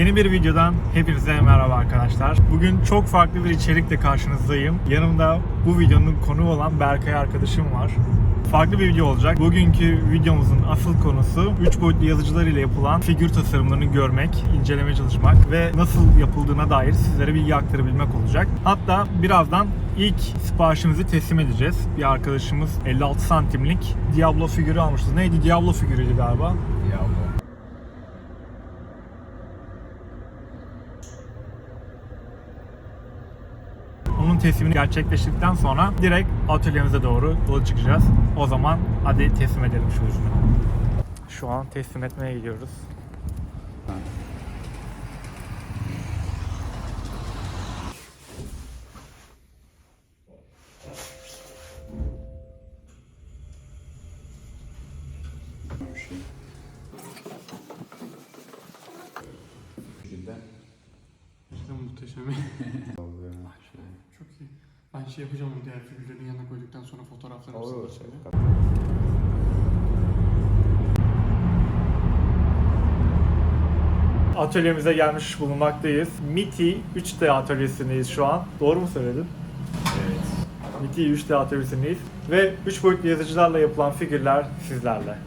Yeni bir videodan hepinize merhaba arkadaşlar. Bugün çok farklı bir içerikle karşınızdayım. Yanımda bu videonun konu olan Berkay arkadaşım var. Farklı bir video olacak. Bugünkü videomuzun asıl konusu 3 boyutlu yazıcılar ile yapılan figür tasarımlarını görmek, incelemeye çalışmak ve nasıl yapıldığına dair sizlere bilgi aktarabilmek olacak. Hatta birazdan ilk siparişimizi teslim edeceğiz. Bir arkadaşımız 56 santimlik Diablo figürü almıştı. Neydi? Diablo figürüydü galiba. Onun teslimini gerçekleştirdikten sonra direkt atölyemize doğru yola çıkacağız. O zaman hadi teslim edelim şu ürünü. Şu an teslim etmeye gidiyoruz. İşte muhteşem. Çok iyi. Ben şey yapacağım onu diğer figürlerin yanına koyduktan sonra fotoğraflarını Olur. sileceğim. Atölyemize gelmiş bulunmaktayız. MITI 3D atölyesindeyiz şu an. Doğru mu söyledim? Evet. MITI 3D atölyesindeyiz. Ve 3 boyutlu yazıcılarla yapılan figürler sizlerle.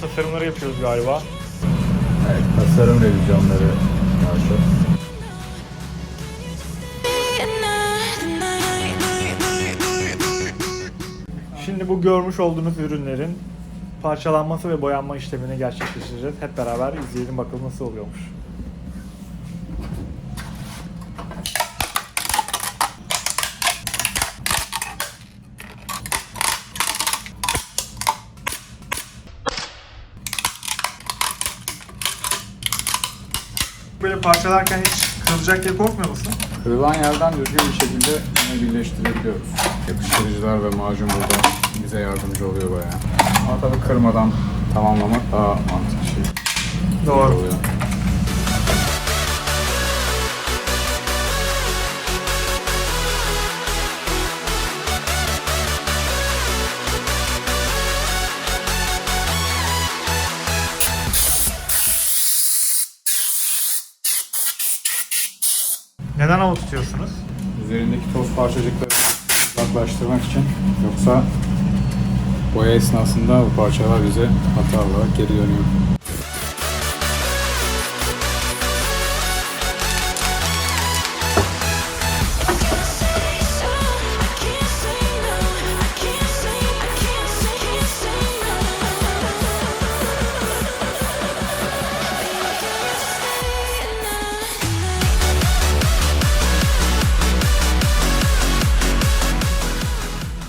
Tasarımları yapıyoruz galiba. Evet, tasarım revizyonları çok. Şimdi bu görmüş olduğunuz ürünlerin parçalanması ve boyanma işlemini gerçekleştireceğiz. Hep beraber izleyelim bakalım nasıl oluyormuş. Böyle parçalarken hiç kırılacak diye korkmuyor musun? Kırılan yerden düzgün bir şekilde yine birleştirebiliyoruz. Yapıştırıcılar ve macun burada bize yardımcı oluyor bayağı. Ama tabii kırmadan tamamlamak daha mantıklı şey Doğru. oluyor. Neden hava tutuyorsunuz? Üzerindeki toz parçacıkları uzaklaştırmak için yoksa boya esnasında bu parçalar bize hata olarak geri dönüyor.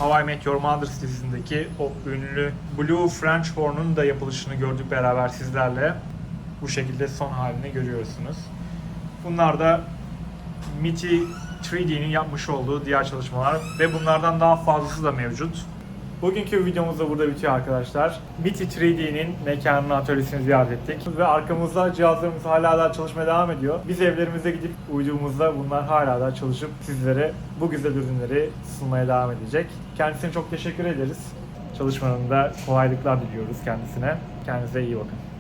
How I Met Your Mother dizisindeki o ünlü Blue French Horn'un da yapılışını gördük beraber sizlerle. Bu şekilde son halini görüyorsunuz. Bunlar da MITI 3D'nin yapmış olduğu diğer çalışmalar ve bunlardan daha fazlası da mevcut. Bugünkü videomuz da burada bitiyor arkadaşlar. MITI 3D'nin mekanını, atölyesini ziyaret ettik. Ve arkamızda cihazlarımız hala daha çalışmaya devam ediyor. Biz evlerimize gidip uyuduğumuzda bunlar hala daha çalışıp sizlere bu güzel ürünleri sunmaya devam edecek. Kendisine çok teşekkür ederiz. Çalışmalarında kolaylıklar diliyoruz kendisine. Kendinize iyi bakın.